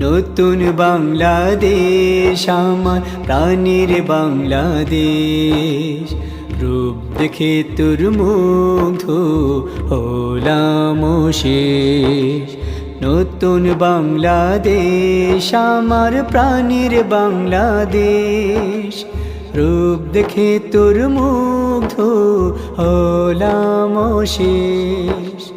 নতুন বাংলাদেশ, আমার প্রাণীর বাংলাদেশ। রূপ দেখে তোর মুগ্ধ হলাম শেষ। নতুন বাংলাদেশ, আমার প্রাণীর বাংলাদেশ। রূপ দেখে তোর মুগ্ধ হলাম শেষ।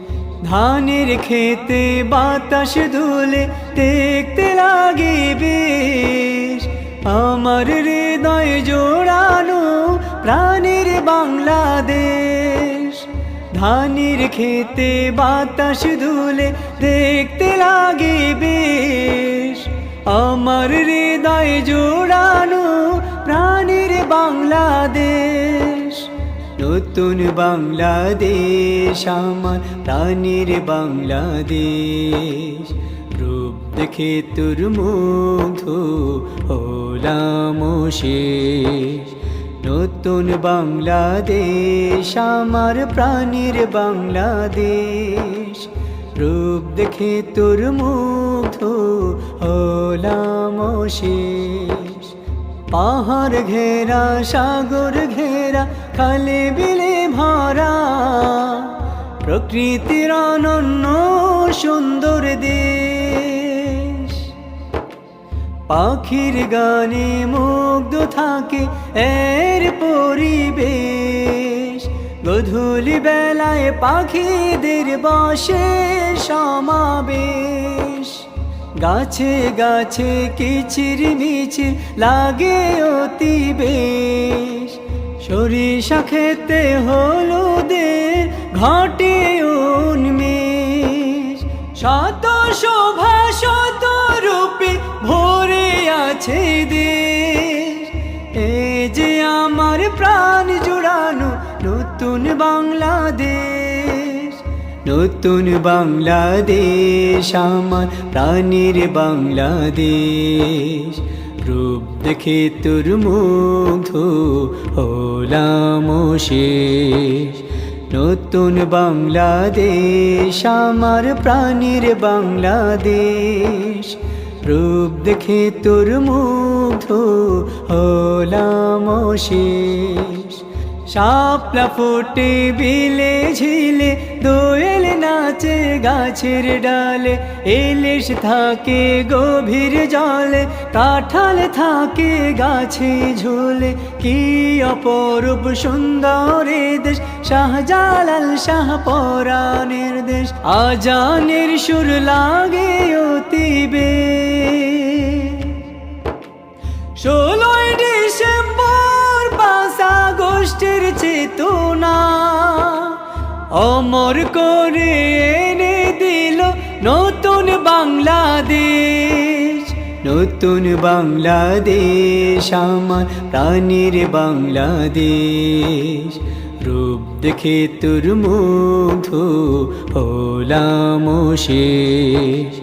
ধানের খেতে বাতাস দুলে দেখতে লাগে বেশ। আমার হৃদয় জোড়ানো প্রাণের বাংলাদেশ। ধানের খেতে বাতাস দুলে দেখতে লাগে বেশ। আমার হৃদয় জোড়ানো প্রাণীর বাংলাদেশ। নতুন বাংলাদেশ, আমার প্রাণীর বাংলাদেশ। রূপ দেখে তোর মুগ্ধ হলাম শেষ। নতুন বাংলাদেশ, আমার প্রাণীর বাংলাদেশ। রূপ দেখে তোর মুগ্ধ হলাম শেষ। পাহাড় ঘেরা, সাগর ঘেরা খালে বিলে ভরা, প্রকৃতির অনন্য সুন্দর দেশ। পাখির গানে মুগ্ধ থাকে এর পরিবেশ। গধূলি বেলায় পাখিদের বসে সমাবেশ। গাছে গাছে কিচির মিচির লাগে অতি বেশ। সরিষা খেতে হলুদের ঘটে উন্মেষ। শত শোভা শত রূপে ভরে আছে দেশ। এ যে আমার প্রাণ জুড়ানো নতুন বাংলাদেশ নতুন বাংলাদেশ, আমার প্রাণীর বাংলাদেশ। রূপ দেখে তোর মুগ্ধ হলাম শেষ। নতুন বাংলাদেশ, আমার প্রাণীর বাংলাদেশ। রূপ দেখে তোর মুগ্ধ হলাম শেষ। শাপলা ফোটে বিলে ঝিলে দোয়েল নাচে গাছের ডালে, এলিশ থাকে গভীর জলে, কাঁঠাল থাকে গাছে ঝুলে। কি অপরূপ সুন্দর দেশ, শাহজালাল শাহ পরা দেশ। আজানের সুর লাগে অতিবে ষোলোই অমর করে এনে দিল নতুন বাংলাদেশ। নতুন বাংলাদেশ, আমার প্রাণীর বাংলাদেশ। রূপ দেখে তোর মুগ্ধ হলাম শেষ।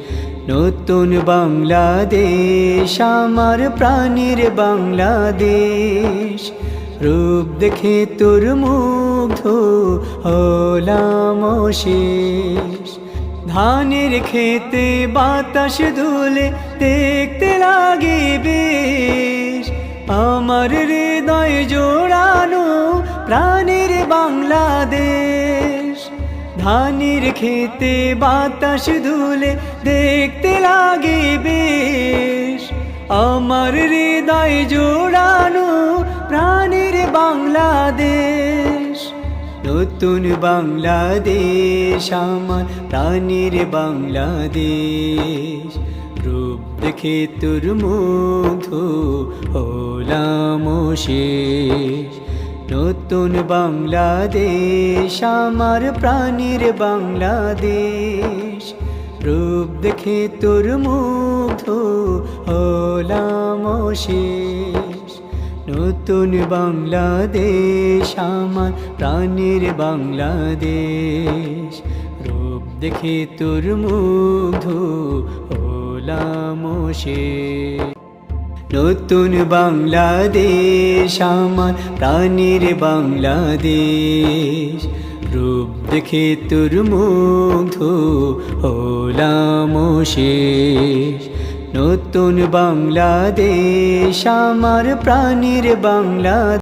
নতুন বাংলাদেশ, আমার প্রাণীর বাংলাদেশ। রূপ দেখে তোর মুগ্ধ হলাম শেষ। ধানের খেতে বাতাস দুলে দেখতে লাগে বেশ। আমার হৃদয় জোড়ানো প্রাণীর বাংলাদেশ। ধানের খেতে বাতাস দুলে দেখতে লাগে বেশ। আমার হৃদয় জোড়ানো প্রাণের বাংলাদেশ। নতুন বাংলাদেশ, আমার প্রাণীর বাংলাদেশ। রূপ দেখে তোর মুগ্ধ হলাম শেষ। নতুন বাংলাদেশ, আমার প্রাণীর বাংলাদেশ। রূপ দেখে তোর মুগ্ধ হলাম শেষ। নতুন বাংলাদেশ, আমার প্রাণীর বাংলাদেশ। রূপ দেখে তোর মুগ্ধ হলাম শেষ নতুন বাংলাদেশ, আমার প্রাণীর বাংলাদেশ। রূপ দেখে তোর মুগ্ধ হলাম শেষ নতুন বাংলাদেশ আমার প্রাণীর বাংলাদেশ।